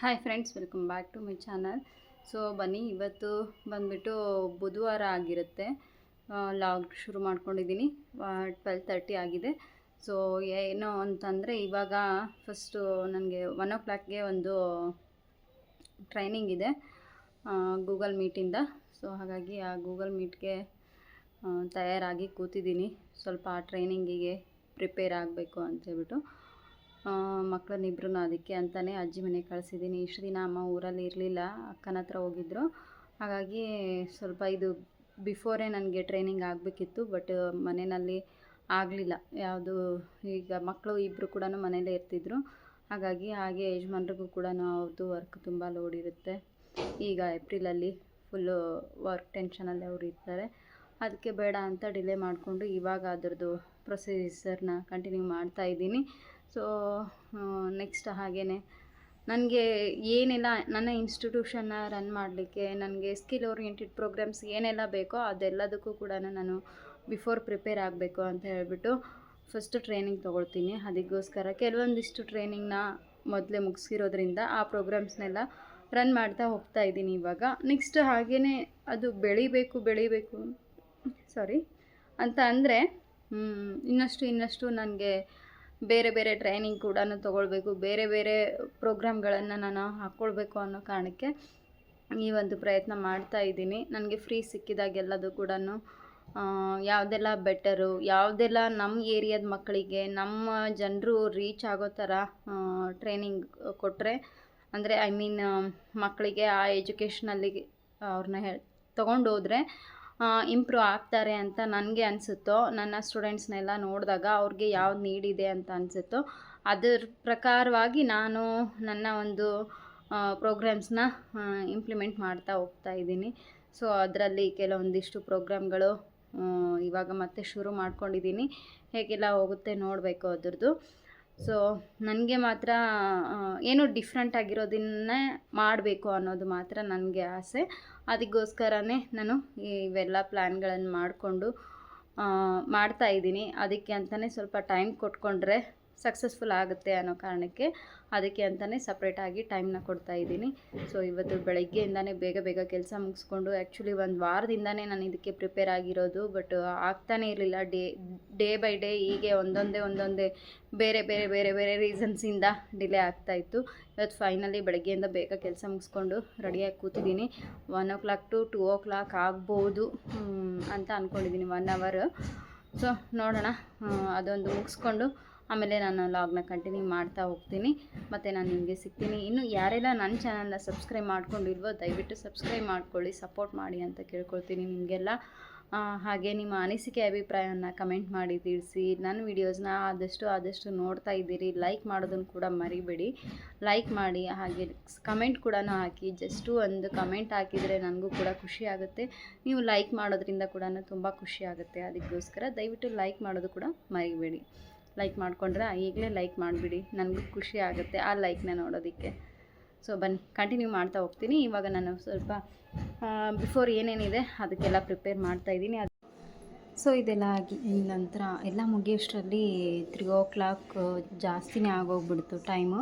Hi friends welcome back to my channel so ಬನ್ನಿ, ಇವತ್ತು ಬಂದುಬಿಟ್ಟು ಬುಧವಾರ ಆಗಿರುತ್ತೆ. ಲಾಗ್ ಶುರು ಮಾಡ್ಕೊಂಡಿದ್ದೀನಿ. ಟ್ವೆಲ್ ತರ್ಟಿ ಆಗಿದೆ. ಸೊ ಏನು ಅಂತಂದರೆ ಇವಾಗ ಫಸ್ಟು ನನಗೆ ಒನ್ ಓ ಕ್ಲಾಕ್ಗೆ ಒಂದು ಟ್ರೈನಿಂಗ್ ಇದೆ ಗೂಗಲ್ ಮೀಟಿಂದ ಸೊ ಹಾಗಾಗಿ ಆ ಗೂಗಲ್ ಮೀಟ್ಗೆ ತಯಾರಾಗಿ ಕೂತಿದ್ದೀನಿ. ಸ್ವಲ್ಪ ಆ ಟ್ರೈನಿಂಗಿಗೆ ಪ್ರಿಪೇರ್ ಆಗಬೇಕು ಅಂತೇಳ್ಬಿಟ್ಟು ಮಕ್ಕಳನ್ನಿಬ್ರು ಅದಕ್ಕೆ ಅಂತಲೇ ಅಜ್ಜಿ ಮನೆಗೆ ಕಳಿಸಿದ್ದೀನಿ ಇಷ್ಟು ದಿನ ಅಮ್ಮ ಊರಲ್ಲಿ ಇರಲಿಲ್ಲ, ಅಕ್ಕನ ಹತ್ರ ಹೋಗಿದ್ದರು ಹಾಗಾಗಿ ಸ್ವಲ್ಪ ಇದು ಬಿಫೋರೇ ನನಗೆ ಟ್ರೈನಿಂಗ್ ಆಗಬೇಕಿತ್ತು, ಬಟ್ ಮನೆಯಲ್ಲಿ ಆಗಲಿಲ್ಲ. ಯಾವುದು ಈಗ ಮಕ್ಕಳು ಇಬ್ಬರು ಕೂಡ ಮನೆಯಲ್ಲೇ ಇರ್ತಿದ್ರು. ಹಾಗಾಗಿ ಹಾಗೆ ಯಜಮಾನ್ರಿಗೂ ಕೂಡ ಅವ್ರದ್ದು ವರ್ಕ್ ತುಂಬ ಲೋಡ್ ಇರುತ್ತೆ. ಈಗ ಏಪ್ರಿಲಲ್ಲಿ ಫುಲ್ಲು ವರ್ಕ್ ಟೆನ್ಷನಲ್ಲಿ ಅವರು ಇರ್ತಾರೆ. ಅದಕ್ಕೆ ಬೇಡ ಅಂತ ಡಿಲೇ ಮಾಡಿಕೊಂಡು ಇವಾಗ ಅದರದ್ದು ಪ್ರೊಸೀಜರ್ನ ಕಂಟಿನ್ಯೂ ಮಾಡ್ತಾ ಇದ್ದೀನಿ. ಸೊ ನೆಕ್ಸ್ಟ್ ಹಾಗೇ ನನಗೆ ಏನೆಲ್ಲ ನನ್ನ ಇನ್ಸ್ಟಿಟ್ಯೂಷನ್ನ ರನ್ ಮಾಡಲಿಕ್ಕೆ, ನನಗೆ ಸ್ಕಿಲ್ ಓರಿಯೆಂಟೆಡ್ ಪ್ರೋಗ್ರಾಮ್ಸ್ ಏನೆಲ್ಲ ಬೇಕೋ ಅದೆಲ್ಲದಕ್ಕೂ ಕೂಡ ನಾನು ಬಿಫೋರ್ ಪ್ರಿಪೇರ್ ಆಗಬೇಕು ಅಂತ ಹೇಳಿಬಿಟ್ಟು ಫಸ್ಟ್ ಟ್ರೈನಿಂಗ್ ತೊಗೊಳ್ತೀನಿ. ಅದಕ್ಕೋಸ್ಕರ ಕೆಲವೊಂದಿಷ್ಟು ಟ್ರೈನಿಂಗ್ನ ಮೊದಲೇ ಮುಗಿಸಿರೋದ್ರಿಂದ ಆ ಪ್ರೋಗ್ರಾಮ್ಸ್ನೆಲ್ಲ ರನ್ ಮಾಡ್ತಾ ಹೋಗ್ತಾ ಇದ್ದೀನಿ ಇವಾಗ. ನೆಕ್ಸ್ಟ್ ಹಾಗೇ ಅದು ಬೆಳಿಬೇಕು ಬೆಳಿಬೇಕು ಸಾರಿ ಅಂತ ಅಂದರೆ ಇನ್ನಷ್ಟು ಇನ್ನಷ್ಟು ನನಗೆ ಬೇರೆ ಬೇರೆ ಟ್ರೈನಿಂಗ್ ಕೂಡ ತೊಗೊಳ್ಬೇಕು, ಬೇರೆ ಬೇರೆ ಪ್ರೋಗ್ರಾಮ್ಗಳನ್ನು ನಾನು ಹಾಕ್ಕೊಳ್ಬೇಕು ಅನ್ನೋ ಕಾರಣಕ್ಕೆ ಈ ಒಂದು ಪ್ರಯತ್ನ ಮಾಡ್ತಾ ಇದ್ದೀನಿ. ನನಗೆ ಫ್ರೀ ಸಿಕ್ಕಿದಾಗೆಲ್ಲದು ಕೂಡ ಯಾವುದೆಲ್ಲ ಬೆಟರು ಯಾವುದೆಲ್ಲ ನಮ್ಮ ಏರಿಯಾದ ಮಕ್ಕಳಿಗೆ, ನಮ್ಮ ಜನರು ರೀಚ್ ಆಗೋ ಥರ ಟ್ರೈನಿಂಗ್ ಕೊಟ್ಟರೆ ಅಂದರೆ ಐ ಮೀನ್ ಮಕ್ಕಳಿಗೆ ಆ ಎಜುಕೇಷನಲ್ಲಿ ಅವ್ರನ್ನ ಹೇ, ತೊಗೊಂಡೋದ್ರೆ ಇಂಪ್ರೂವ್ ಆಗ್ತಾರೆ ಅಂತ ನನಗೆ ಅನಿಸುತ್ತೋ, ನನ್ನ ಸ್ಟೂಡೆಂಟ್ಸ್ನೆಲ್ಲ ನೋಡಿದಾಗ ಅವ್ರಿಗೆ ಯಾವ್ದು ನೀಡಿದೆ ಅಂತ ಅನಿಸುತ್ತೋ, ಅದರ ಪ್ರಕಾರವಾಗಿ ನಾನು ನನ್ನ ಒಂದು ಪ್ರೋಗ್ರಾಮ್ಸ್ನ ಇಂಪ್ಲಿಮೆಂಟ್ ಮಾಡ್ತಾ ಹೋಗ್ತಾ ಇದ್ದೀನಿ. ಸೊ ಅದರಲ್ಲಿ ಕೆಲವೊಂದಿಷ್ಟು ಪ್ರೋಗ್ರಾಮ್ಗಳು ಇವಾಗ ಮತ್ತೆ ಶುರು ಮಾಡ್ಕೊಂಡಿದ್ದೀನಿ. ಹೇಗೆಲ್ಲ ಹೋಗುತ್ತೆ ನೋಡಬೇಕು ಅದ್ರದ್ದು. ಸೊ ನನಗೆ ಮಾತ್ರ ಏನೋ ಡಿಫ್ರೆಂಟ್ ಆಗಿರೋದನ್ನೇ ಮಾಡಬೇಕು ಅನ್ನೋದು ಮಾತ್ರ ನನಗೆ ಆಸೆ. ಅದಕ್ಕೋಸ್ಕರನೇ ನಾನು ಇವೆಲ್ಲ ಪ್ಲ್ಯಾನ್ಗಳನ್ನು ಮಾಡಿಕೊಂಡು ಮಾಡ್ತಾ ಇದ್ದೀನಿ. ಅದಕ್ಕೆ ಅಂತಲೇ ಸ್ವಲ್ಪ ಟೈಮ್ ಕೊಟ್ಕೊಂಡ್ರೆ ಸಕ್ಸಸ್ಫುಲ್ ಆಗುತ್ತೆ ಅನ್ನೋ ಕಾರಣಕ್ಕೆ ಅದಕ್ಕೆ ಅಂತಲೇ ಸಪ್ರೇಟಾಗಿ ಟೈಮ್ನ ಕೊಡ್ತಾ ಇದ್ದೀನಿ. ಸೊ ಇವತ್ತು ಬೆಳಗ್ಗೆಯಿಂದನೇ ಬೇಗ ಬೇಗ ಕೆಲಸ ಮುಗಿಸ್ಕೊಂಡು ಆ್ಯಕ್ಚುಲಿ ಒಂದು ವಾರದಿಂದನೇ ನಾನು ಇದಕ್ಕೆ ಪ್ರಿಪೇರ್ ಆಗಿರೋದು ಬಟ್ ಆಗ್ತಾನೇ ಇರಲಿಲ್ಲ. ಡೇ ಡೇ ಬೈ ಡೇ ಹೀಗೆ ಒಂದೊಂದೇ ಒಂದೊಂದೇ ಬೇರೆ ಬೇರೆ ಬೇರೆ ಬೇರೆ ರೀಸನ್ಸಿಂದ ಡಿಲೇ ಆಗ್ತಾಯಿತ್ತು ಇವತ್ತು ಫೈನಲಿ ಬೆಳಗ್ಗೆಯಿಂದ ಬೇಗ ಕೆಲಸ ಮುಗಿಸ್ಕೊಂಡು ರೆಡಿಯಾಗಿ ಕೂತಿದ್ದೀನಿ. One o'clock to two o'clock ಆಗ್ಬೋದು ಅಂತ ಅಂದ್ಕೊಂಡಿದ್ದೀನಿ ಒನ್ ಅವರ್ ಸೊ ನೋಡೋಣ ಅದೊಂದು ಮುಗಿಸ್ಕೊಂಡು ಆಮೇಲೆ ನಾನು ಲಾಗ್ನ ಕಂಟಿನ್ಯೂ ಮಾಡ್ತಾ ಹೋಗ್ತೀನಿ. ಮತ್ತು ನಾನು ನಿಮಗೆ ಸಿಗ್ತೀನಿ. ಇನ್ನು ಯಾರೆಲ್ಲ ನನ್ನ ಚಾನಲ್ನ ಸಬ್ಸ್ಕ್ರೈಬ್ ಮಾಡ್ಕೊಂಡಿಲ್ವೋ, ದಯವಿಟ್ಟು ಸಬ್ಸ್ಕ್ರೈಬ್ ಮಾಡ್ಕೊಳ್ಳಿ, ಸಪೋರ್ಟ್ ಮಾಡಿ ಅಂತ ಕೇಳ್ಕೊಳ್ತೀನಿ ನಿಮಗೆಲ್ಲ. ಹಾಗೆ ನಿಮ್ಮ ಅನಿಸಿಕೆ ಅಭಿಪ್ರಾಯವನ್ನು ಕಮೆಂಟ್ ಮಾಡಿ ತಿಳಿಸಿ. ನನ್ನ ವೀಡಿಯೋಸ್ನ ಆದಷ್ಟು ಆದಷ್ಟು ನೋಡ್ತಾ ಇದ್ದೀರಿ. ಲೈಕ್ ಮಾಡೋದನ್ನು ಕೂಡ ಮರಿಬೇಡಿ. ಲೈಕ್ ಮಾಡಿ, ಹಾಗೆ ಕಮೆಂಟ್ ಕೂಡ ಹಾಕಿ. ಜಸ್ಟು ಒಂದು ಕಮೆಂಟ್ ಹಾಕಿದರೆ ನನಗೂ ಕೂಡ ಖುಷಿ ಆಗುತ್ತೆ. ನೀವು ಲೈಕ್ ಮಾಡೋದ್ರಿಂದ ಕೂಡ ತುಂಬ ಖುಷಿ ಆಗುತ್ತೆ. ಅದಕ್ಕೋಸ್ಕರ ದಯವಿಟ್ಟು ಲೈಕ್ ಮಾಡೋದು ಕೂಡ ಮರಿಬೇಡಿ. ಲೈಕ್ ಮಾಡಿಕೊಂಡ್ರೆ ಈಗಲೇ ಲೈಕ್ ಮಾಡಿಬಿಡಿ. ನನಗೂ ಖುಷಿ ಆಗುತ್ತೆ ಆ ಲೈಕ್ನ ನೋಡೋದಕ್ಕೆ. ಸೊ ಬನ್ನಿ ಕಂಟಿನ್ಯೂ ಮಾಡ್ತಾ ಹೋಗ್ತೀನಿ. ಇವಾಗ ನಾನು ಸ್ವಲ್ಪ ಬಿಫೋರ್ ಏನೇನಿದೆ ಅದಕ್ಕೆಲ್ಲ ಪ್ರಿಪೇರ್ ಮಾಡ್ತಾ ಇದ್ದೀನಿ. ಅದು ಸೊ ಇದೆಲ್ಲ ಆಗಿ ನಂತರ ಎಲ್ಲ ಮುಗಿಯೋಷ್ಟರಲ್ಲಿ ತ್ರೀ ಓ ಕ್ಲಾಕ್ ಜಾಸ್ತಿನೇ ಆಗೋಗ್ಬಿಡ್ತು ಟೈಮು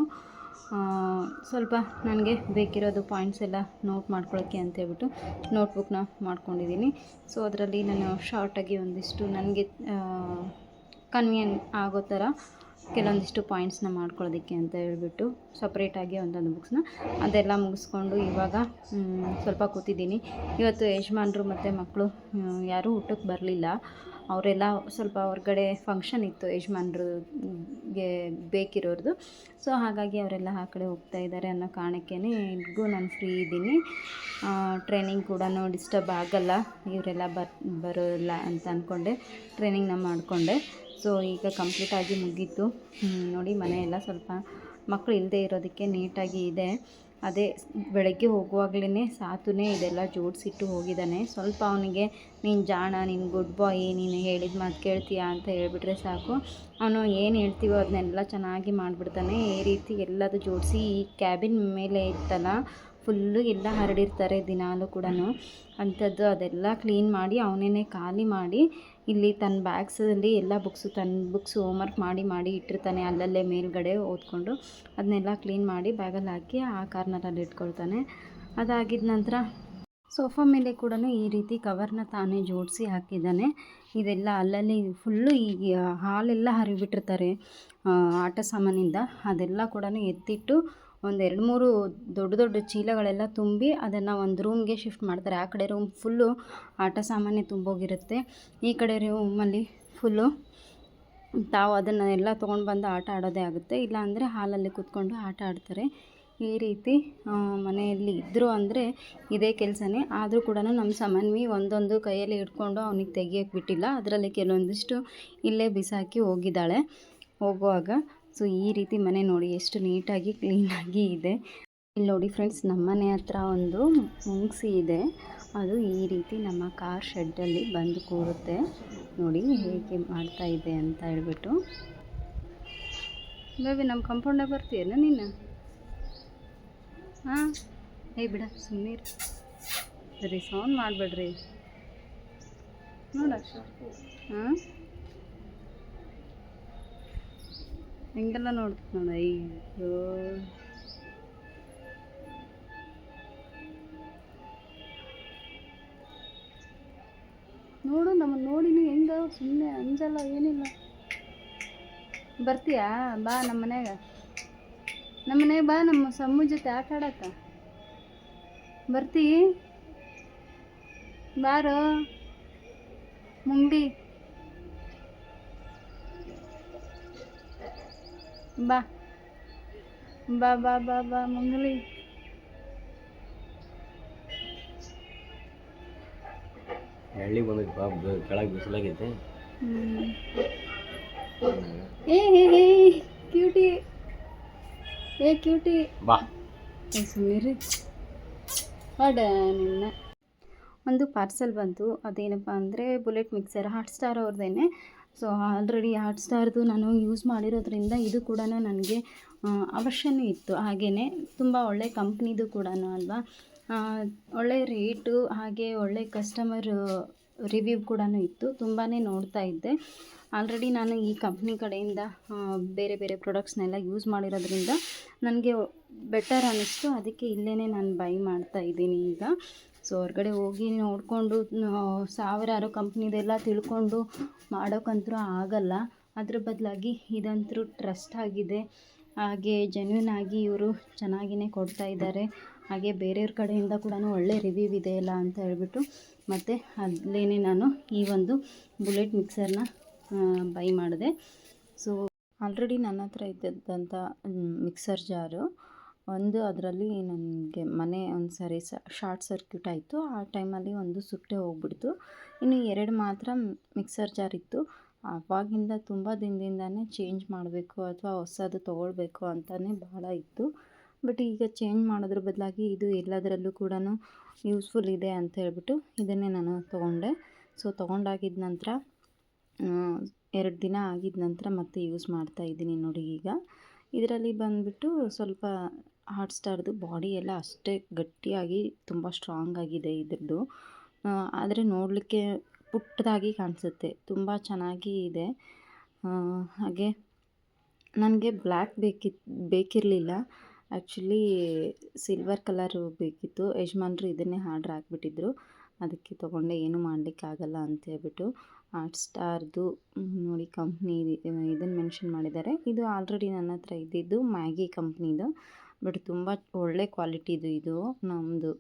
ಸ್ವಲ್ಪ ನನಗೆ ಬೇಕಿರೋದು ಪಾಯಿಂಟ್ಸ್ ಎಲ್ಲ ನೋಟ್ ಮಾಡ್ಕೊಳ್ಳೋಕ್ಕೆ ಅಂತೇಳ್ಬಿಟ್ಟು ನೋಟ್ಬುಕ್ನ ಮಾಡ್ಕೊಂಡಿದ್ದೀನಿ. ಸೊ ಅದರಲ್ಲಿ ನಾನು ಶಾರ್ಟಾಗಿ ಒಂದಿಷ್ಟು ನನಗೆ ಕನ್ವಿಯನ್ ಆಗೋ ಥರ ಕೆಲವೊಂದಿಷ್ಟು ಪಾಯಿಂಟ್ಸ್ನ ಮಾಡ್ಕೊಳ್ಳೋದಕ್ಕೆ ಅಂತ ಹೇಳ್ಬಿಟ್ಟು ಸಪ್ರೇಟಾಗಿ ಒಂದೊಂದು ಬುಕ್ಸ್ನ ಅದೆಲ್ಲ ಮುಗಿಸ್ಕೊಂಡು ಇವಾಗ ಸ್ವಲ್ಪ ಕೂತಿದ್ದೀನಿ. ಇವತ್ತು ಯಜಮಾನ್ರು ಮತ್ತು ಮಕ್ಕಳು ಯಾರೂ ಊಟಕ್ಕೆ ಬರಲಿಲ್ಲ. ಅವರೆಲ್ಲ ಸ್ವಲ್ಪ ಹೊರಗಡೆ ಫಂಕ್ಷನ್ ಇತ್ತು ಯಜಮಾನ್ರಿಗೆ ಬೇಕಿರೋರ್ದು. ಸೊ ಹಾಗಾಗಿ ಅವರೆಲ್ಲ ಆ ಕಡೆ ಹೋಗ್ತಾ ಇದ್ದಾರೆ ಅನ್ನೋ ಕಾರಣಕ್ಕೇ ನಾನು ಫ್ರೀ ಇದ್ದೀನಿ. ಟ್ರೈನಿಂಗ್ ಕೂಡ ಡಿಸ್ಟರ್ಬ್ ಆಗಲ್ಲ. ಇವರೆಲ್ಲ ಬರ್, ಬರೋಲ್ಲ ಅಂತ ಅಂದ್ಕೊಂಡೆ ಟ್ರೈನಿಂಗ್ನ ಮಾಡಿಕೊಂಡೆ. ಸೊ, ಈಗ ಕಂಪ್ಲೀಟಾಗಿ ಮುಗೀತು. ನೋಡಿ ಮನೆಯೆಲ್ಲ ಸ್ವಲ್ಪ ಮಕ್ಕಳು ಇಲ್ಲದೆ ಇರೋದಕ್ಕೆ ನೀಟಾಗಿ ಇದೆ. ಅದೇ ಬೆಳಗ್ಗೆ ಹೋಗುವಾಗಲೇ ಸಾತುನೇ ಇದೆಲ್ಲ ಜೋಡಿಸಿಟ್ಟು ಹೋಗಿದ್ದಾನೆ. ಸ್ವಲ್ಪ ಅವನಿಗೆ, ನೀನು ಜಾಣ, ನೀನು ಗುಡ್ ಬಾಯ್ ನೀನು ಹೇಳಿದ ಮಾತು ಕೇಳ್ತೀಯಾ? ಅಂತ ಹೇಳಿಬಿಟ್ರೆ ಸಾಕು. ಅವನು ಏನು ಹೇಳ್ತೀವೋ ಅದನ್ನೆಲ್ಲ ಚೆನ್ನಾಗಿ ಮಾಡಿಬಿಡ್ತಾನೆ. ಈ ರೀತಿ ಎಲ್ಲದು ಜೋಡಿಸಿ ಈ ಕ್ಯಾಬಿನ್ ಮೇಲೆ ಇತ್ತಲ್ಲ ಫುಲ್ಲು ಎಲ್ಲ ಹರಡಿರ್ತಾರೆ ದಿನಾಲೂ ಕೂಡ ಅಂಥದ್ದು ಅದೆಲ್ಲ ಕ್ಲೀನ್ ಮಾಡಿ ಅವನೇ ಖಾಲಿ ಮಾಡಿ ಇಲ್ಲಿ ತನ್ನ ಬ್ಯಾಗ್ಸಲ್ಲಿ ಎಲ್ಲ ಬುಕ್ಸು ತನ್ನ ಬುಕ್ಸು ಹೋಮ್ವರ್ಕ್ ಮಾಡಿ ಮಾಡಿ ಇಟ್ಟಿರ್ತಾನೆ. ಅಲ್ಲಲ್ಲೇ ಮೇಲ್ಗಡೆ ಓದ್ಕೊಂಡು ಅದನ್ನೆಲ್ಲ ಕ್ಲೀನ್ ಮಾಡಿ ಬ್ಯಾಗಲ್ಲಿ ಹಾಕಿ ಆ ಕಾರ್ನರಲ್ಲಿ ಇಟ್ಕೊಳ್ತಾನೆ. ಅದಾಗಿದ ನಂತರ ಸೋಫಾ ಮೇಲೆ ಕೂಡ ಈ ರೀತಿ ಕವರ್ನ ತಾನೇ ಜೋಡಿಸಿ ಹಾಕಿದ್ದಾನೆ. ಇದೆಲ್ಲ ಅಲ್ಲಲ್ಲಿ ಫುಲ್ಲು ಈ ಹಾಲೆಲ್ಲ ಹರಿಬಿಟ್ಟಿರ್ತಾರೆ ಆಟ ಸಾಮಾನಿಂದ. ಅದೆಲ್ಲ ಕೂಡ ಎತ್ತಿಟ್ಟು ಒಂದು ಎರಡು ಮೂರು ದೊಡ್ಡ ದೊಡ್ಡ ಚೀಲಗಳೆಲ್ಲ ತುಂಬಿ ಅದನ್ನು ಒಂದು ರೂಮ್ಗೆ ಶಿಫ್ಟ್ ಮಾಡ್ತಾರೆ. ಆ ಕಡೆ ರೂಮ್ ಫುಲ್ಲು ಆಟ ಸಾಮಾನ್ಯ ತುಂಬೋಗಿರುತ್ತೆ. ಈ ಕಡೆ ರೂಮಲ್ಲಿ ಫುಲ್ಲು ತಾವು ಅದನ್ನು ಎಲ್ಲ ತೊಗೊಂಡು ಬಂದು ಆಟ ಆಡೋದೇ ಆಗುತ್ತೆ. ಇಲ್ಲ ಅಂದರೆ ಹಾಲಲ್ಲಿ ಕೂತ್ಕೊಂಡು ಆಟ ಆಡ್ತಾರೆ. ಈ ರೀತಿ ಮನೆಯಲ್ಲಿ ಇದ್ದರು ಅಂದರೆ ಇದೇ ಕೆಲಸನೇ. ಆದರೂ ಕೂಡ ನಮ್ಮ ಸಮನ್ವಿ ಒಂದೊಂದು ಕೈಯಲ್ಲಿ ಹಿಡ್ಕೊಂಡು ಅವನಿಗೆ ತೆಗಿಯೋಕೆ ಬಿಟ್ಟಿಲ್ಲ. ಅದರಲ್ಲಿ ಕೆಲವೊಂದಿಷ್ಟು ಇಲ್ಲೇ ಬಿಸಾಕಿ ಹೋಗಿದ್ದಾಳೆ. ಹೋಗುವಾಗ ಸೊ, ಈ ರೀತಿ ಮನೆ ನೋಡಿ ಎಷ್ಟು ನೀಟಾಗಿ ಕ್ಲೀನಾಗಿ ಇದೆ. ಇಲ್ಲಿ ನೋಡಿ ಫ್ರೆಂಡ್ಸ್, ನಮ್ಮ ಮನೆ ಹತ್ರ ಒಂದು ಮುಂಗ್ಸಿ ಇದೆ. ಅದು ಈ ರೀತಿ ನಮ್ಮ ಕಾರ್ ಶೆಡ್ಡಲ್ಲಿ ಬಂದು ಕೂರುತ್ತೆ. ನೋಡಿ ಹೇಗೆ ಮಾಡ್ತಾ ಇದೆ ಅಂತ ಹೇಳ್ಬಿಟ್ಟು. ಬೇಬಿ, ನಮ್ಮ ಕಂಪೌಂಡಾಗ ಬರ್ತೀಯಲ್ಲ ನೀನು? ಹಾಂ? ಏ, ಬಿಡ ಸುಮ್ಮನೆ ಸರಿ, ಸೌಂಡ್ ಮಾಡಬೇಡ್ರಿ. ನೋಡ ಹಾಂ? ಹಿಂಗೆಲ್ಲ ನೋಡ್ತೀನಿ ನೋಡ ಅಯ್ಯೋ. ನೋಡು, ನಮ್ಮ ನೋಡಿನಿ ಹೆಂಗ ಸುಮ್ಮನೆ ಅಂಜಲ್ಲ, ಏನಿಲ್ಲ. ಬರ್ತೀಯಾ? ಬಾ ನಮ್ಮ ಮನ್ಯಾಗ ನಮ್ಮ ಮನೆಗೆ ಬಾ, ನಮ್ಮ ಸಮ್ಮು ಜೊತೆ ಆಟ ಆಡಕ್ಕ. ಬರ್ತೀ. ಬಾರೋ. ಮುಂಡಿ ಬಾ. ಬಾ ಬಾ ಬಾ ಬಾ ಮಂಗಲಿ. ಹಳ್ಳಿ ಬಂದೈತಿ ಬಾ ಕೆಳಗೆ ಬಿಸಿಲಾಗೈತೆ. ಏ ಹೇ ಹೇ ಕ್ಯೂಟಿ. ಏ ಕ್ಯೂಟಿ. ಬಾ. ಸುಮ್ಮನಿರಿ ಅಡ ನಿನ್ನ. ಒಂದು ಪಾರ್ಸೆಲ್ ಬಂತು. ಅದೇನಪ್ಪ ಅಂದರೆ ಬುಲೆಟ್ ಮಿಕ್ಸರ್ ಹಾಟ್ ಸ್ಟಾರ್ ಅವ್ರದ್ದೇನೆ ಸೊ ಆಲ್ರೆಡಿ ಹಾಟ್ ನಾನು ಯೂಸ್ ಮಾಡಿರೋದ್ರಿಂದ ಇದು ಕೂಡ ನನಗೆ ಅವಶ್ಯವೂ ಇತ್ತು. ಹಾಗೆಯೇ ತುಂಬ ಒಳ್ಳೆ ಕಂಪ್ನಿದು ಕೂಡ ಅಲ್ವಾ? ಒಳ್ಳೆ ರೇಟು ಹಾಗೆ ಒಳ್ಳೆ ಕಸ್ಟಮರ್ ರಿವ್ಯೂ ಕೂಡ ಇತ್ತು. ತುಂಬಾ ನೋಡ್ತಾ ಇದ್ದೆ. ಆಲ್ರೆಡಿ ನಾನು ಈ ಕಂಪ್ನಿ ಕಡೆಯಿಂದ ಬೇರೆ ಬೇರೆ ಪ್ರಾಡಕ್ಟ್ಸ್ನೆಲ್ಲ ಯೂಸ್ ಮಾಡಿರೋದ್ರಿಂದ ನನಗೆ ಬೆಟರ್ ಅನ್ನಿಸ್ತು ಅದಕ್ಕೆ ಇಲ್ಲೇ ನಾನು ಬೈ ಮಾಡ್ತಾ ಇದ್ದೀನಿ ಈಗ. ಸೊ ಹೊರಗಡೆ ಹೋಗಿ ನೋಡಿಕೊಂಡು ಸಾವಿರಾರು ಕಂಪ್ನಿದೆಲ್ಲ ತಿಳ್ಕೊಂಡು ಮಾಡೋಕ್ಕಂತೂ ಆಗಲ್ಲ. ಅದ್ರ ಬದಲಾಗಿ ಇದಂತೂ ಟ್ರಸ್ಟ್ ಆಗಿದೆ. ಹಾಗೆ ಜೆನ್ಯೂನ್ ಆಗಿ ಇವರು ಚೆನ್ನಾಗಿಯೇ ಕೊಡ್ತಾ ಇದ್ದಾರೆ. ಹಾಗೆ ಬೇರೆಯವ್ರ ಕಡೆಯಿಂದ ಕೂಡ ಒಳ್ಳೆ ರಿವ್ಯೂ ಇದೆ ಅಲ್ಲ ಅಂತ ಹೇಳ್ಬಿಟ್ಟು ಮತ್ತು ಅಲ್ಲೇ ನಾನು ಈ ಒಂದು ಬುಲೆಟ್ ಮಿಕ್ಸರ್ನ ಬೈ ಮಾಡಿದೆ. ಸೊ, ಆಲ್ರೆಡಿ ನನ್ನ ಹತ್ರ ಇದ್ದಂಥ ಮಿಕ್ಸರ್ ಜಾರು. ಒಂದು ಅದರಲ್ಲಿ ನನಗೆ ಮನೆ ಒಂದು ಸರಿ ಶಾರ್ಟ್ ಸರ್ಕ್ಯೂಟ್ ಆಯಿತು. ಆ ಟೈಮಲ್ಲಿ ಒಂದು ಸುಟ್ಟೆ ಹೋಗ್ಬಿಡ್ತು. ಇನ್ನು ಎರಡು ಮಾತ್ರ ಮಿಕ್ಸರ್ ಜಾರ್ ಇತ್ತು. ಅವಾಗಿಂದ ತುಂಬ ದಿನದಿಂದನೇ ಚೇಂಜ್ ಮಾಡಬೇಕು ಅಥವಾ ಹೊಸದು ತೊಗೊಳ್ಬೇಕು ಅಂತಲೇ ಭಾಳ ಇತ್ತು. ಬಟ್ ಈಗ ಚೇಂಜ್ ಮಾಡೋದ್ರ ಬದಲಾಗಿ ಇದು ಎಲ್ಲದರಲ್ಲೂ ಕೂಡ ಯೂಸ್ಫುಲ್ ಇದೆ ಅಂತ ಹೇಳ್ಬಿಟ್ಟು ಇದನ್ನೇ ನಾನು ತೊಗೊಂಡೆ. ಸೊ ತೊಗೊಂಡಾಗಿದ್ದ ನಂತರ ಎರಡು ದಿನ ಆಗಿದ ನಂತರ ಮತ್ತೆ ಯೂಸ್ ಮಾಡ್ತಾ ಇದ್ದೀನಿ ನೋಡಿ ಈಗ. ಇದರಲ್ಲಿ ಬಂದುಬಿಟ್ಟು ಸ್ವಲ್ಪ ಹಾಟ್ ಸ್ಟಾರ್ದು ಬಾಡಿ ಎಲ್ಲ ಅಷ್ಟೇ ಗಟ್ಟಿಯಾಗಿ ತುಂಬ ಸ್ಟ್ರಾಂಗ್ ಆಗಿದೆ ಇದ್ರದ್ದು. ಆದರೆ ನೋಡಲಿಕ್ಕೆ ಪುಟ್ಟದಾಗಿ ಕಾಣಿಸುತ್ತೆ. ತುಂಬ ಚೆನ್ನಾಗಿ ಇದೆ. ಹಾಗೆ ನನಗೆ ಬ್ಲ್ಯಾಕ್ ಬೇಕಿತ್ತು ಬೇಕಿರಲಿಲ್ಲ. ಆ್ಯಕ್ಚುಲಿ ಸಿಲ್ವರ್ ಕಲರು ಬೇಕಿತ್ತು. ಯಜಮಾನ್ರು ಇದನ್ನೇ ಆರ್ಡ್ರ್ ಹಾಕ್ಬಿಟ್ಟಿದ್ರು. ಅದಕ್ಕೆ ತೊಗೊಂಡೆ, ಏನೂ ಮಾಡಲಿಕ್ಕಾಗಲ್ಲ ಅಂತ ಹೇಳ್ಬಿಟ್ಟು ಹಾಟ್ ಸ್ಟಾರ್ದು ನೋಡಿ ಕಂಪ್ನಿ ಇದನ್ನು ಮೆನ್ಷನ್ ಮಾಡಿದ್ದಾರೆ. ಇದು ಆಲ್ರೆಡಿ ನನ್ನ ಹತ್ರ ಇದ್ದಿದ್ದು ಮ್ಯಾಗಿ ಕಂಪ್ನಿದು. ಬಟ್ ತುಂಬ ಒಳ್ಳೆ ಕ್ವಾಲಿಟಿದು ಇದು ನಮ್ಮದು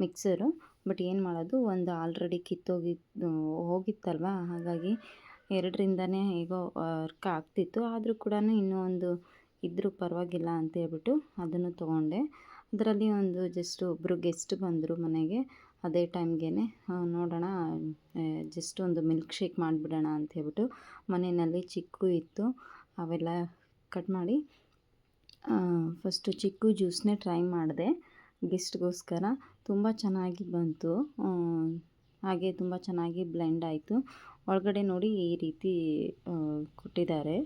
ಮಿಕ್ಸರು ಬಟ್ ಏನು ಮಾಡೋದು, ಒಂದು ಆಲ್ರೆಡಿ ಕಿತ್ತೋಗಿದ್ದು ಹೋಗಿತ್ತಲ್ವ? ಹಾಗಾಗಿ ಎರಡರಿಂದನೇ ಹೇಗೋ ವರ್ಕ್ ಆಗ್ತಿತ್ತು. ಆದರೂ ಕೂಡ ಇನ್ನೂ ಒಂದು ಇದ್ದರೂ ಪರವಾಗಿಲ್ಲ ಅಂತ ಹೇಳ್ಬಿಟ್ಟು ಅದನ್ನು ತೊಗೊಂಡೆ. ಅದರಲ್ಲಿ ಒಂದು ಜಸ್ಟ್ ಒಬ್ಬರು ಗೆಸ್ಟ್ ಬಂದರು ಮನೆಗೆ. ಅದೇ ಟೈಮ್ಗೆ ನೋಡೋಣ ಜಸ್ಟ್ ಒಂದು ಮಿಲ್ಕ್ ಶೇಕ್ ಮಾಡಿಬಿಡೋಣ ಅಂತ ಹೇಳ್ಬಿಟ್ಟು ಮನೆಯಲ್ಲಿ ಚಿಕ್ಕು ಇತ್ತು. ಅವೆಲ್ಲ ಕಟ್ ಮಾಡಿ ಫಸ್ಟು ಚಿಕ್ಕು ಜ್ಯೂಸ್ನೇ ಟ್ರೈ ಮಾಡಿದೆ ಗೆಸ್ಟ್ಗೋಸ್ಕರ ತುಂಬ ಚೆನ್ನಾಗಿ ಬಂತು. ಹಾಗೆ ತುಂಬ ಚೆನ್ನಾಗಿ ಬ್ಲೆಂಡ್ ಆಯಿತು. ಒಳಗಡೆ ನೋಡಿ ಈ ರೀತಿ ಕೊಟ್ಟಿದ್ದಾರೆ.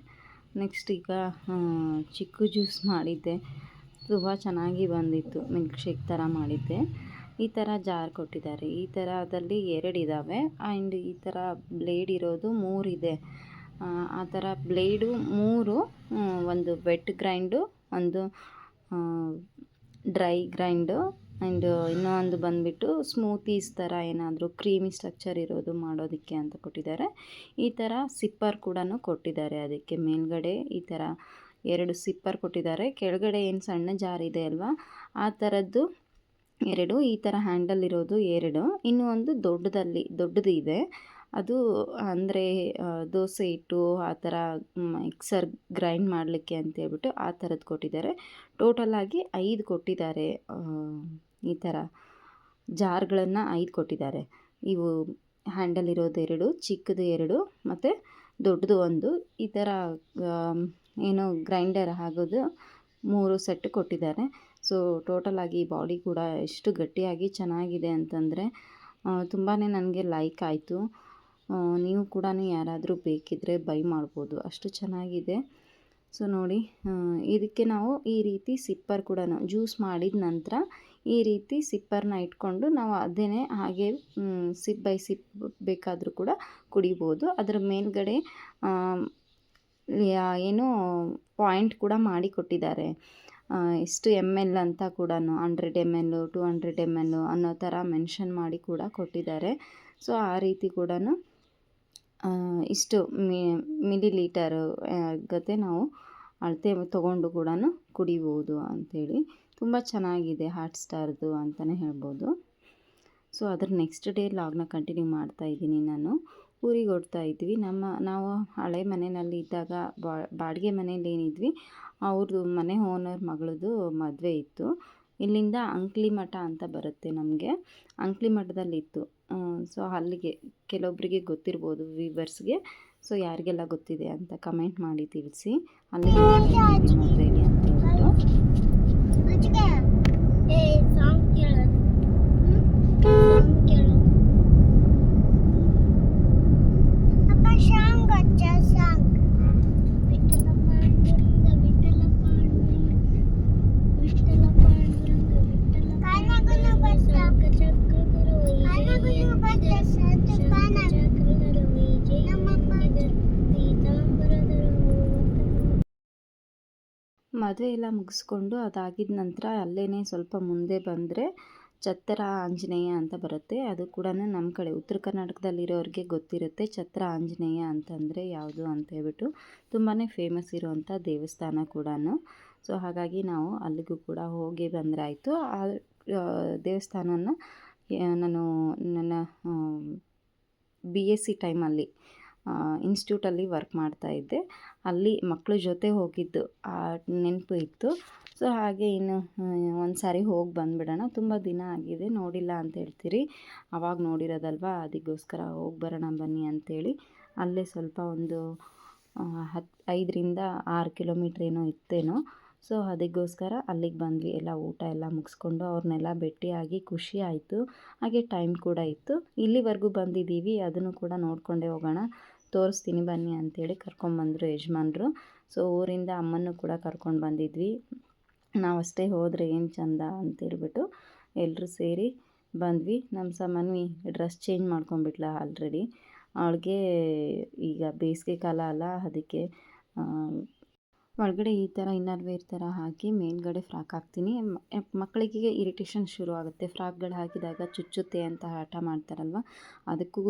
ನೆಕ್ಸ್ಟ್ ಈಗ ಚಿಕ್ಕು ಜ್ಯೂಸ್ ಮಾಡಿದ್ದೆ. ತುಂಬ ಚೆನ್ನಾಗಿ ಬಂದಿತ್ತು. ಮಿಲ್ಕ್ ಶೇಕ್ ಥರ ಮಾಡಿದ್ದೆ. ಈ ಥರ ಜಾರ್ ಕೊಟ್ಟಿದ್ದಾರೆ. ಈ ಥರದಲ್ಲಿ ಎರಡಿದ್ದಾವೆ ಆ್ಯಂಡ್ ಈ ಥರ ಬ್ಲೇಡ್ ಇರೋದು ಮೂರಿದೆ. ಆ, ಥರ ಬ್ಲೇಡು ಮೂರು ಒಂದು ವೆಟ್ ಗ್ರೈಂಡು ಒಂದು ಡ್ರೈ ಗ್ರೈಂಡು ಆ್ಯಂಡ್ ಇನ್ನೊಂದು ಬಂದುಬಿಟ್ಟು ಸ್ಮೂತೀಸ್ ಥರ ಏನಾದರೂ ಕ್ರೀಮಿ ಸ್ಟ್ರಕ್ಚರ್ ಇರೋದು ಮಾಡೋದಕ್ಕೆ ಅಂತ ಕೊಟ್ಟಿದ್ದಾರೆ. ಈ ಥರ ಸಿಪ್ಪರ್ ಕೂಡ ಕೊಟ್ಟಿದ್ದಾರೆ ಅದಕ್ಕೆ. ಮೇಲ್ಗಡೆ ಈ ಥರ ಎರಡು ಸಿಪ್ಪರ್ ಕೊಟ್ಟಿದ್ದಾರೆ. ಕೆಳಗಡೆ ಏನು ಸಣ್ಣ ಜಾರ್ ಇದೆ ಅಲ್ವಾ? ಆ ಥರದ್ದು ಎರಡು, ಈ ಥರ ಹ್ಯಾಂಡಲ್ ಇರೋದು ಎರಡು. ಇನ್ನೂ ಒಂದು ದೊಡ್ಡದಲ್ಲಿ ದೊಡ್ಡದು ಇದೆ ಅದು ಅಂದರೆ ದೋಸೆ ಹಿಟ್ಟು ಆ ಥರ ಮಿಕ್ಸರ್ ಗ್ರೈಂಡ್ ಮಾಡಲಿಕ್ಕೆ ಅಂತೇಳ್ಬಿಟ್ಟು ಆ ಥರದ್ದು ಕೊಟ್ಟಿದ್ದಾರೆ. ಟೋಟಲಾಗಿ ಐದು ಕೊಟ್ಟಿದ್ದಾರೆ ಈ ಥರ ಜಾರ್ಗಳನ್ನು ಐದು ಕೊಟ್ಟಿದ್ದಾರೆ. ಇವು ಹ್ಯಾಂಡಲ್ ಇರೋದು ಎರಡು, ಚಿಕ್ಕದು ಎರಡು, ಮತ್ತು ದೊಡ್ಡದು ಒಂದು. ಈ ಥರ ಏನು ಗ್ರೈಂಡರ್ ಆಗೋದು ಮೂರು ಸೆಟ್ ಕೊಟ್ಟಿದ್ದಾರೆ. ಸೊ ಟೋಟಲಾಗಿ ಬಾಡಿ ಕೂಡ ಎಷ್ಟು ಗಟ್ಟಿಯಾಗಿ ಚೆನ್ನಾಗಿದೆ ಅಂತಂದರೆ ತುಂಬಾ ನನಗೆ ಲೈಕ್ ಆಯಿತು. ನೀವು ಕೂಡ ಯಾರಾದರೂ ಬೇಕಿದ್ದರೆ ಬೈ ಮಾಡ್ಬೋದು. ಅಷ್ಟು ಚೆನ್ನಾಗಿದೆ. ಸೊ ನೋಡಿ ಇದಕ್ಕೆ ನಾವು ಈ ರೀತಿ ಸಿಪ್ಪರ್ ಕೂಡ ಜ್ಯೂಸ್ ಮಾಡಿದ ನಂತರ ಈ ರೀತಿ ಸಿಪ್ಪರ್ನ ಇಟ್ಕೊಂಡು ನಾವು ಅದೇ ಹಾಗೆ ಸಿಪ್ ಬೈ ಸಿಪ್ ಬೇಕಾದರೂ ಕೂಡ ಕುಡಿಬೋದು. ಅದರ ಮೇಲ್ಗಡೆ ಏನು ಪಾಯಿಂಟ್ ಕೂಡ ಮಾಡಿ ಕೊಟ್ಟಿದ್ದಾರೆ ಆ, ಎಷ್ಟು ಎಂ ಎಲ್ ಅಂತ ಕೂಡ hundred M L two hundred M L ಅನ್ನೋ ಥರ ಮೆನ್ಷನ್ ಮಾಡಿ ಕೂಡ ಕೊಟ್ಟಿದ್ದಾರೆ. ಸೊ ಆ ರೀತಿ ಕೂಡ ಇಷ್ಟು ಮಿಲಿ ಲೀಟರ್ ಗತೆ ನಾವು ಅಳತೆ ತೊಗೊಂಡು ಕೂಡ ಕುಡಿಬೋದು ಅಂಥೇಳಿ. ತುಂಬ ಚೆನ್ನಾಗಿದೆ ಹಾಟ್ ಸ್ಟಾರ್ದು ಅಂತಲೇ ಹೇಳ್ಬೋದು. ಸೊ, ಅದ್ರ ನೆಕ್ಸ್ಟ್ ಡೇ ಲಾಗ್ನ ಕಂಟಿನ್ಯೂ ಮಾಡ್ತಾ ಇದ್ದೀನಿ ನಾನು. ಊರಿಗೆ ಹೊಡ್ತಾ ಇದ್ವಿ. ನಮ್ಮ, ನಾವು ಹಳೆ ಮನೆಯಲ್ಲಿ ಇದ್ದಾಗ ಬಾಡಿಗೆ ಮನೇಲಿ ಏನಿದ್ವಿ, ಅವ್ರದ್ದು ಮನೆ ಓನರ್ ಮಗಳದು ಮದುವೆ ಇತ್ತು. ಇಲ್ಲಿಂದ ಅಂಕ್ಲಿ ಮಠ ಅಂತ ಬರುತ್ತೆ ನಮಗೆ. ಅಂಕ್ಲಿ ಮಠದಲ್ಲಿತ್ತು ಸೊ ಅಲ್ಲಿಗೆ ಕೆಲವೊಬ್ಬರಿಗೆ ಗೊತ್ತಿರ್ಬೋದು ವೀವರ್ಸ್ಗೆ ಸೊ ಯಾರಿಗೆಲ್ಲ ಗೊತ್ತಿದೆ ಅಂತ ಕಮೆಂಟ್ ಮಾಡಿ ತಿಳಿಸಿ. ಅಲ್ಲಿಗೆ ಮದುವೆ ಎಲ್ಲ ಮುಗಿಸ್ಕೊಂಡು ಅದಾಗಿದ ನಂತರ ಅಲ್ಲೇ ಸ್ವಲ್ಪ ಮುಂದೆ ಬಂದರೆ ಛತ್ರ ಆಂಜನೇಯ ಅಂತ ಬರುತ್ತೆ. ಅದು ಕೂಡ ನಮ್ಮ ಕಡೆ ಉತ್ತರ ಕರ್ನಾಟಕದಲ್ಲಿರೋರಿಗೆ ಗೊತ್ತಿರುತ್ತೆ ಛತ್ರ ಆಂಜನೇಯ ಅಂತಂದರೆ ಯಾವುದು ಅಂತ ಹೇಳ್ಬಿಟ್ಟು. ತುಂಬಾ ಫೇಮಸ್ ಇರುವಂಥ ದೇವಸ್ಥಾನ ಕೂಡ ಸೊ ಹಾಗಾಗಿ ನಾವು ಅಲ್ಲಿಗೂ ಕೂಡ ಹೋಗಿ ಬಂದರಾಯಿತು. ಆ ಆ, ದೇವಸ್ಥಾನನ ನಾನು ನನ್ನ ಬಿ ಎಸ್ ಸಿ ಟೈಮಲ್ಲಿ ಇನ್ಸ್ಟಿಟ್ಯೂಟಲ್ಲಿ ವರ್ಕ್ ಮಾಡ್ತಾಯಿದ್ದೆ ಅಲ್ಲಿ ಮಕ್ಕಳ ಜೊತೆ ಹೋಗಿದ್ದು, ಆ ನೆನಪು ಇತ್ತು. ಸೊ ಹಾಗೆ ಇನ್ನು ಒಂದು ಸಾರಿ ಹೋಗಿ ಬಂದುಬಿಡೋಣ. ತುಂಬ ದಿನ ಆಗಿದೆ, ನೋಡಿಲ್ಲ ಅಂತ ಹೇಳ್ತೀರಿ. ಅವಾಗ ನೋಡಿರೋದಲ್ವಾ? ಅದಕ್ಕೋಸ್ಕರ ಹೋಗಿ ಬರೋಣ ಬನ್ನಿ ಅಂಥೇಳಿ ಅಲ್ಲೇ ಸ್ವಲ್ಪ ಒಂದು ಹತ್ತು ಐದರಿಂದ ಆರು ಕಿಲೋಮೀಟ್ರ್ ಏನೋ ಇತ್ತೇನೋ. ಸೊ ಅದಕ್ಕೋಸ್ಕರ ಅಲ್ಲಿಗೆ ಬಂದ್ವಿ. ಎಲ್ಲ ಊಟ ಎಲ್ಲ ಮುಗಿಸ್ಕೊಂಡು ಅವ್ರನ್ನೆಲ್ಲ ಭೇಟಿಯಾಗಿ ಖುಷಿ ಆಯಿತು. ಹಾಗೆ ಟೈಮ್ ಕೂಡ ಇತ್ತು. ಇಲ್ಲಿವರೆಗೂ ಬಂದಿದ್ದೀವಿ. ಅದನ್ನು ಕೂಡ ನೋಡಿಕೊಂಡೇ ಹೋಗೋಣ. ತೋರಿಸ್ತೀನಿ ಬನ್ನಿ ಅಂತೇಳಿ ಕರ್ಕೊಂಬಂದರು ಯಜಮಾನ್ರು. ಸೊ ಊರಿಂದ ಅಮ್ಮನ್ನು ಕೂಡ ಕರ್ಕೊಂಡು ಬಂದಿದ್ವಿ. ನಾವಷ್ಟೇ ಹೋದರೆ ಏನು ಚಂದ ಅಂತೇಳ್ಬಿಟ್ಟು ಎಲ್ಲರೂ ಸೇರಿ ಬಂದ್ವಿ. ನಮ್ಮ ಸಾಮಾನ್ವಿ ಡ್ರೆಸ್ ಚೇಂಜ್ ಮಾಡ್ಕೊಂಬಿಟ್ಲ ಆಲ್ರೆಡಿ. ಅವಳಿಗೆ ಈಗ ಬೇಸಿಗೆ ಕಾಲ ಅಲ್ಲ, ಅದಕ್ಕೆ ಒಳಗಡೆ ಈ ಥರ ಇನ್ನರ್ ವೇರ್ ಥರ ಹಾಕಿ ಮೇಲ್ಗಡೆ ಫ್ರಾಕ್ ಹಾಕ್ತೀನಿ. ಮಕ್ಕಳಿಗೆ ಇರಿಟೇಷನ್ ಶುರು ಆಗುತ್ತೆ. ಫ್ರಾಕ್ಗಳು ಹಾಕಿದಾಗ ಚುಚ್ಚುತ್ತೆ ಅಂತ ಹಠ ಮಾಡ್ತಾರಲ್ವ? ಅದಕ್ಕೂ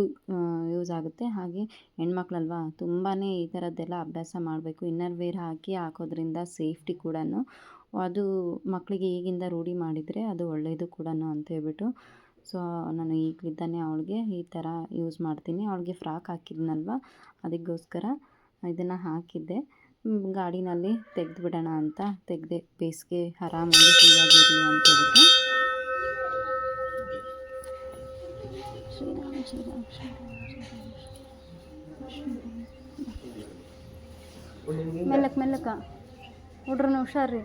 ಯೂಸ್ ಆಗುತ್ತೆ. ಹಾಗೆ ಹೆಣ್ಮಕ್ಳಲ್ವ ತುಂಬಾ ಈ ಥರದ್ದೆಲ್ಲ ಅಭ್ಯಾಸ ಮಾಡಬೇಕು. ಇನ್ನರ್ ವೇರ್ ಹಾಕಿ ಹಾಕೋದ್ರಿಂದ ಸೇಫ್ಟಿ ಕೂಡ ಅದು ಮಕ್ಕಳಿಗೆ ಈಗಿಂದ ರೂಢಿ ಮಾಡಿದರೆ ಅದು ಒಳ್ಳೆಯದು ಕೂಡ ಅಂತ ಹೇಳ್ಬಿಟ್ಟು. ಸೊ, ನಾನು ಈಗಲಿದ್ದಾನೆ ಅವಳಿಗೆ ಈ ಥರ ಯೂಸ್ ಮಾಡ್ತೀನಿ. ಅವಳಿಗೆ ಫ್ರಾಕ್ ಹಾಕಿದ್ನಲ್ವ? ಅದಕ್ಕೋಸ್ಕರ ಇದನ್ನು ಹಾಕಿದ್ದೆ. ಗಾಡಿನಲ್ಲಿ ತೆಗೆದ್ಬಿಡೋಣ ಅಂತ, ತೆಗೆದೆ ಬೇಸಿಗೆ ಆರಾಮಾಗಿ ಫ್ರೀಯಾಗಿರಲಿ ಅಂತ ಹೇಳ್ಬಿಟ್ಟು. ಶ್ರೀರಾಮ್ ಶ್ರೀರಾಮ್ ಶ್ರೀರಾಮ್ ಮೆಲ್ಲಕ್ಕೆ ಮೆಲ್ಲಕ್ಕ ಹುಡ್ರನ್ನ ಹುಷಾರ್ರಿ.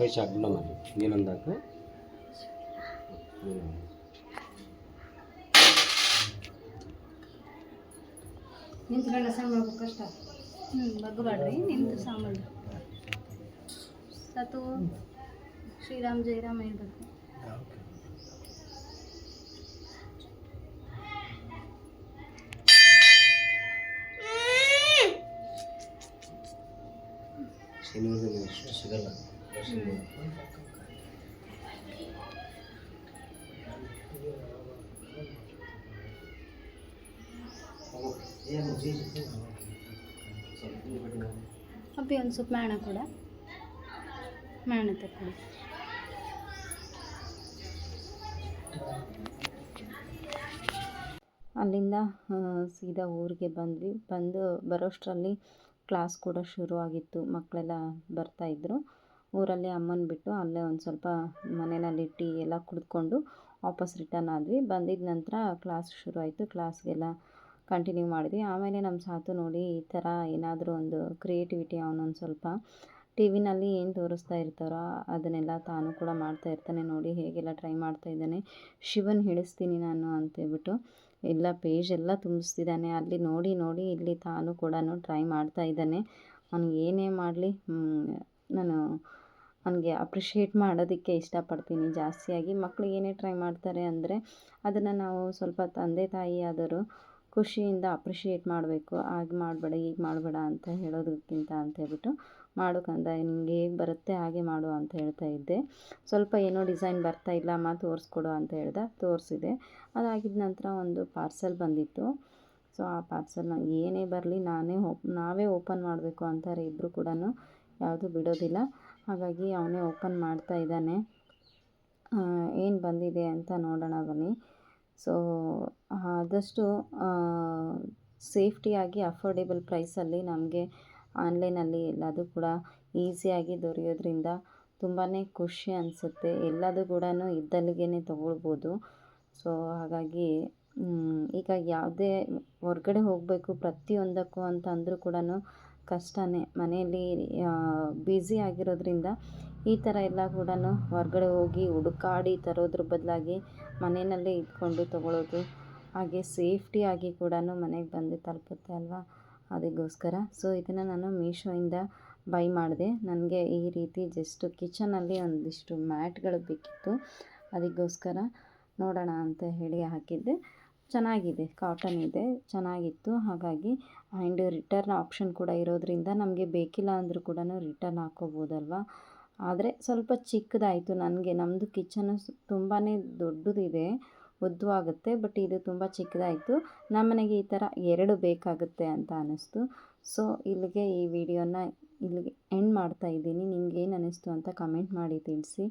ಪೈಸೆ ಹಾಕ್ಬಿಡ ಮಾಡಿ ನೀನೊಂದು ಹಾಕು ಹ್ಞೂ ನಿಂತ್ಕೊಂಡ ಸಣ್ಣ ಮಾಡ್ಬೇಕು ಕಷ್ಟ? ಹ್ಞೂ ಬಗ್ಗಬೇಡ್ರಿ ನಿಂತು ಸಾಮಾನು ಸತು ಶ್ರೀರಾಮ್ ಜಯರಾಮ್ ಹೇಳ್ಬೇಕು. ಅಷ್ಟು ಸಿಗಲ್ಲ. ಅಪ್ಪಿ ಒಂದು ಸ್ವಲ್ಪ ಮೇಣ ಕೂಡ. ಮೇಣ ತಕ್ಕೊಡಿ. ಅಲ್ಲಿಂದ ಸೀದಾ ಊರಿಗೆ ಬಂದ್ವಿ. ಬಂದು ಬರೋಷ್ಟರಲ್ಲಿ ಕ್ಲಾಸ್ ಕೂಡ ಶುರು ಆಗಿತ್ತು ಮಕ್ಕಳೆಲ್ಲ ಬರ್ತಾಯಿದ್ರು ಊರಲ್ಲಿ ಅಮ್ಮನ ಬಿಟ್ಟು ಅಲ್ಲೇ ಒಂದು ಸ್ವಲ್ಪ ಮನೆಯಲ್ಲಿ ಟೀ ಎಲ್ಲ ಕುಡಿದ್ಕೊಂಡು ವಾಪಸ್ ರಿಟರ್ನ್ ಆದ್ವಿ. ಬಂದಿದ್ದ ನಂತರ ಕ್ಲಾಸ್ ಶುರು ಆಯಿತು. ಕ್ಲಾಸ್ಗೆಲ್ಲ ಕಂಟಿನ್ಯೂ ಮಾಡಿದ್ವಿ. ಆಮೇಲೆ ನಮ್ಮ ಸಾತು ನೋಡಿ ಈ ಥರ ಏನಾದರೂ ಒಂದು ಕ್ರಿಯೇಟಿವಿಟಿ ಅವನೊಂದು ಸ್ವಲ್ಪ ಟಿ ವಿನಲ್ಲಿ ಏನು ತೋರಿಸ್ತಾ ಇರ್ತಾರೋ ಅದನ್ನೆಲ್ಲ ತಾನು ಕೂಡ ಮಾಡ್ತಾ ಇರ್ತಾನೆ ನೋಡಿ ಹೇಗೆಲ್ಲ ಟ್ರೈ ಮಾಡ್ತಾ ಇದ್ದಾನೆ. ಶಿವನ್ ಹಿಡಿಸ್ತೀನಿ ನಾನು ಅಂತೇಳ್ಬಿಟ್ಟು ಎಲ್ಲ ಪೇಜ್ ಎಲ್ಲ ತುಂಬಿಸ್ತಿದ್ದಾನೆ. ಅಲ್ಲಿ ನೋಡಿ ನೋಡಿ ಇಲ್ಲಿ ತಾನು ಕೂಡ ಟ್ರೈ ಮಾಡ್ತಾ ಇದ್ದಾನೆ. ಅವ್ನಿಗೆ ಏನೇ ಮಾಡಲಿ ನಾನು ಅವನಿಗೆ ಅಪ್ರಿಷಿಯೇಟ್ ಮಾಡೋದಕ್ಕೆ ಇಷ್ಟಪಡ್ತೀನಿ ಜಾಸ್ತಿಯಾಗಿ. ಮಕ್ಕಳು ಏನೇ ಟ್ರೈ ಮಾಡ್ತಾರೆ ಅಂದರೆ ಅದನ್ನು ನಾವು ಸ್ವಲ್ಪ ತಂದೆ ತಾಯಿ ಆದರೂ ಖುಷಿಯಿಂದ ಅಪ್ರಿಷಿಯೇಟ್ ಮಾಡಬೇಕು. ಹಾಗೆ ಮಾಡಬೇಡ, ಹೀಗೆ ಮಾಡಬೇಡ ಅಂತ ಹೇಳೋದಕ್ಕಿಂತ ಅಂತ ಹೇಳ್ಬಿಟ್ಟು ಮಾಡು ಕಂದ, ನಿಂಗೆ ಹೇಗೆ ಬರುತ್ತೆ ಹಾಗೆ ಮಾಡು ಅಂತ ಹೇಳ್ತಾ ಇದ್ದೆ. ಸ್ವಲ್ಪ ಏನೋ ಡಿಸೈನ್ ಬರ್ತಾ ಇಲ್ಲ, ಅಮ್ಮ ತೋರಿಸ್ಕೊಡು ಅಂತ ಹೇಳ್ದೆ, ತೋರಿಸಿದೆ. ಅದಾಗಿದ್ದ ನಂತರ ಒಂದು ಪಾರ್ಸೆಲ್ ಬಂದಿತ್ತು. ಸೊ ಆ ಪಾರ್ಸೆಲ್ನ ಏನೇ ಬರಲಿ ನಾನೇ ಓಪ್ ನಾವೇ ಓಪನ್ ಮಾಡಬೇಕು ಅಂತಾರೆ ಇಬ್ಬರು ಕೂಡ ಯಾವುದು ಬಿಡೋದಿಲ್ಲ. ಹಾಗಾಗಿ ಅವನೇ ಓಪನ್ ಮಾಡ್ತಾ ಇದ್ದಾನೆ. ಏನು ಬಂದಿದೆ ಅಂತ ನೋಡೋಣ ಬನ್ನಿ. ಸೊ ಆದಷ್ಟು ಸೇಫ್ಟಿಯಾಗಿ, ಅಫೋರ್ಡೆಬಲ್ ಪ್ರೈಸಲ್ಲಿ ನಮಗೆ ಆನ್ಲೈನಲ್ಲಿ ಎಲ್ಲದೂ ಕೂಡ ಈಸಿಯಾಗಿ ದೊರೆಯೋದ್ರಿಂದ ತುಂಬಾ ಖುಷಿ ಅನಿಸುತ್ತೆ. ಎಲ್ಲದೂ ಕೂಡ ಇದ್ದಲ್ಲಿಗೆ ತೊಗೊಳ್ಬೋದು. ಸೊ ಹಾಗಾಗಿ ಈಗ ಯಾವುದೇ ಹೊರ್ಗಡೆ ಹೋಗಬೇಕು ಪ್ರತಿಯೊಂದಕ್ಕೂ ಅಂತ ಅಂದರೂ ಕೂಡ ಕಷ್ಟನೇ ಮನೆಯಲ್ಲಿ ಬ್ಯುಸಿ ಆಗಿರೋದ್ರಿಂದ ಈ ಥರ ಎಲ್ಲ ಕೂಡ ಹೊರಗಡೆ ಹೋಗಿ ಹುಡುಕಾಡಿ ತರೋದ್ರ ಬದಲಾಗಿ ಮನೆಯಲ್ಲೇ ಇದ್ಕೊಂಡು ತೊಗೊಳ್ಳೋದು ಹಾಗೆ ಸೇಫ್ಟಿಯಾಗಿ ಕೂಡ ಮನೆಗೆ ಬಂದು ತಲುಪುತ್ತೆ ಅಲ್ವಾ? ಅದಕ್ಕೋಸ್ಕರ. ಸೊ ಇದನ್ನು ನಾನು ಮೀಶೋಯಿಂದ ಬೈ ಮಾಡಿದೆ. ನನಗೆ ಈ ರೀತಿ ಜಸ್ಟು ಕಿಚನಲ್ಲಿ ಒಂದಿಷ್ಟು ಮ್ಯಾಟ್ಗಳು ಬೇಕಿತ್ತು. ಅದಕ್ಕೋಸ್ಕರ ನೋಡೋಣ ಅಂತ ಹೇಳಿ ಹಾಕಿದ್ದೆ. ಚೆನ್ನಾಗಿದೆ ಕಾಟನ್ ಇದೆ, ಚೆನ್ನಾಗಿತ್ತು. ಹಾಗಾಗಿ ಆ್ಯಂಡ್ ರಿಟರ್ನ್ ಆಪ್ಷನ್ ಕೂಡ ಇರೋದ್ರಿಂದ ನಮಗೆ ಬೇಕಿಲ್ಲ ಅಂದರೂ ಕೂಡ ರಿಟರ್ನ್ ಹಾಕ್ಕೋಬೋದಲ್ವ ಆದರೆ ಸ್ವಲ್ಪ ಚಿಕ್ಕದಾಯಿತು ನನಗೆ. ನಮ್ಮದು ಕಿಚನು ತುಂಬಾ ದೊಡ್ಡದಿದೆ ಉದ್ದವಾಗುತ್ತೆ ಬಟ್ ಇದು ತುಂಬ ಚಿಕ್ಕದಾಯಿತು. ನಮ್ಮನೆಗೆ ಈ ಥರ ಎರಡು ಬೇಕಾಗುತ್ತೆ ಅಂತ ಅನ್ನಿಸ್ತು. ಸೊ ಇಲ್ಲಿಗೆ ಈ ವಿಡಿಯೋನ ಇಲ್ಲಿಗೆ ಎಂಡ್ ಮಾಡ್ತಾ ಇದ್ದೀನಿ. ನಿಮ್ಗೆ ಏನು ಅನ್ನಿಸ್ತು ಅಂತ ಕಮೆಂಟ್ ಮಾಡಿ ತಿಳಿಸಿ.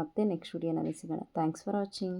ಮತ್ತೆ ನೆಕ್ಸ್ಟ್ ವಿಡಿಯೋನಲ್ಲಿ ಸಿಗೋಣ. Thanks for watching